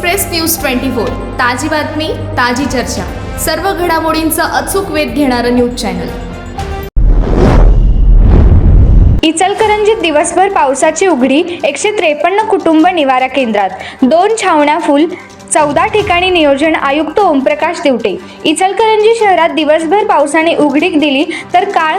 Express news twenty four ताजी बातमी ताजी चर्चा. सर्व घडामोडींचा अचूक वेध घेणारं न्यूज चॅनल. इचलकरंजीत दिवसभर पावसाची उघडी एकशे त्रेपन्न कुटुंब निवारा केंद्रात. दोन छावण्या फुल चौदा ठिकाणी नियोजन आयुक्त ओमप्रकाश दिवटे. इचलकरंजी शहरात दिवसभर पावसाने उघडीक दिली तर काळ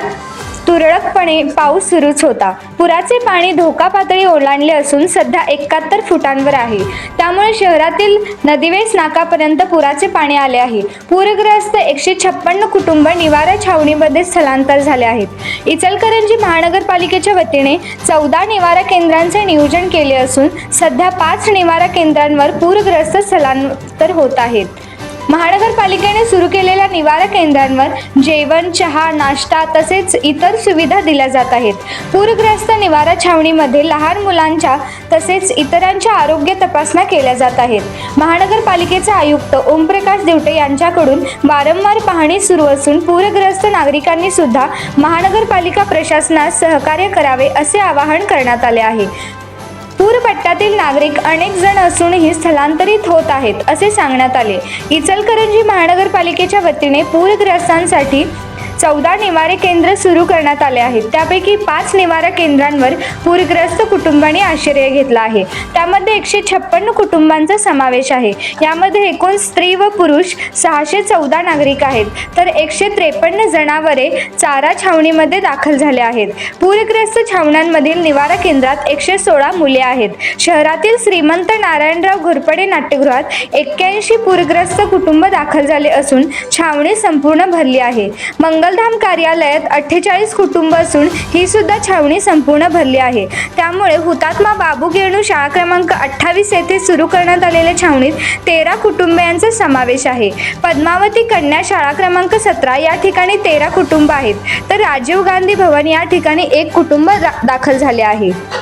तुरळकपणे पाऊस सुरूच होता. पुराचे पाणी धोका पातळी ओलांडले असून सध्या एकाहत्तर फुटांवर आहे. त्यामुळे शहरातील नदीवेस नाकापर्यंत पुराचे पाणी आले आहे. पूरग्रस्त एकशे छप्पन्न कुटुंब निवारा छावणीमध्ये स्थलांतर झाले आहेत. इचलकरंजी महानगरपालिकेच्या वतीने चौदा निवारा केंद्रांचे नियोजन केले असून सध्या पाच निवारा केंद्रांवर पूरग्रस्त स्थलांतर होत आहेत. महानगरपालिकेने सुरू केले निवारा केंद्रांवर जेवण चहा नाश्ता तसेच इतर सुविधा दिल्या जात आहेत. पूरग्रस्त निवारा छावणीमध्ये लहान मुलांच्या तसेच इतरांच्या आरोग्य तपासण्या केल्या जात आहेत. महानगरपालिकेचे आयुक्त ओमप्रकाश देवटे यांच्याकडून वारंवार पाहणी सुरू असून पूरग्रस्त नागरिकांनी सुद्धा महानगरपालिका प्रशासनास सहकार्य करावे असे आवाहन करण्यात आले आहे. पूरपट्ट्यातील नागरिक अनेक जण असूनही स्थलांतरित होत आहेत असे सांगण्यात आले. इचलकरंजी महानगरपालिकेच्या वतीने पूरग्रस्तांसाठी चौदा निवारे केंद्र सुरू करण्यात आले आहेत. त्यापैकी पाच निवारा केंद्रांवर पूरग्रस्त कुटुंबांनी आश्रय घेतला आहे. त्यामध्ये एकशे छप्पन्न कुटुंबांचा समावेश आहे. यामध्ये एकूण स्त्री व पुरुष सहाशे चौदा नागरिक आहेत. तर एकशे त्रेपन्न जनावरे चारा छावणीमध्ये दाखल झाले आहेत. पूरग्रस्त छावण्यांमधील निवारा केंद्रात एकशे सोळा मुले आहेत. शहरातील श्रीमंत नारायणराव घोरपडे नाट्यगृहात एक्क्याऐंशी पूरग्रस्त कुटुंब दाखल झाले असून छावणी संपूर्ण भरली आहे. मंगल मंगलधाम कार्यालयात अठ्ठेचाळीस कुटुंब असून ही सुद्धा छावणी संपूर्ण भरली आहे. त्यामुळे हुतात्मा बाबू गेणू शाळा क्रमांक अठ्ठावीस येथे सुरू करण्यात आलेल्या छावणीत तेरा कुटुंबियांचा समावेश आहे. पद्मावती कन्या शाळा क्रमांक सतरा या ठिकाणी तेरा कुटुंब आहेत. तर राजीव गांधी भवन या ठिकाणी एक कुटुंब दा- दाखल झाले आहे.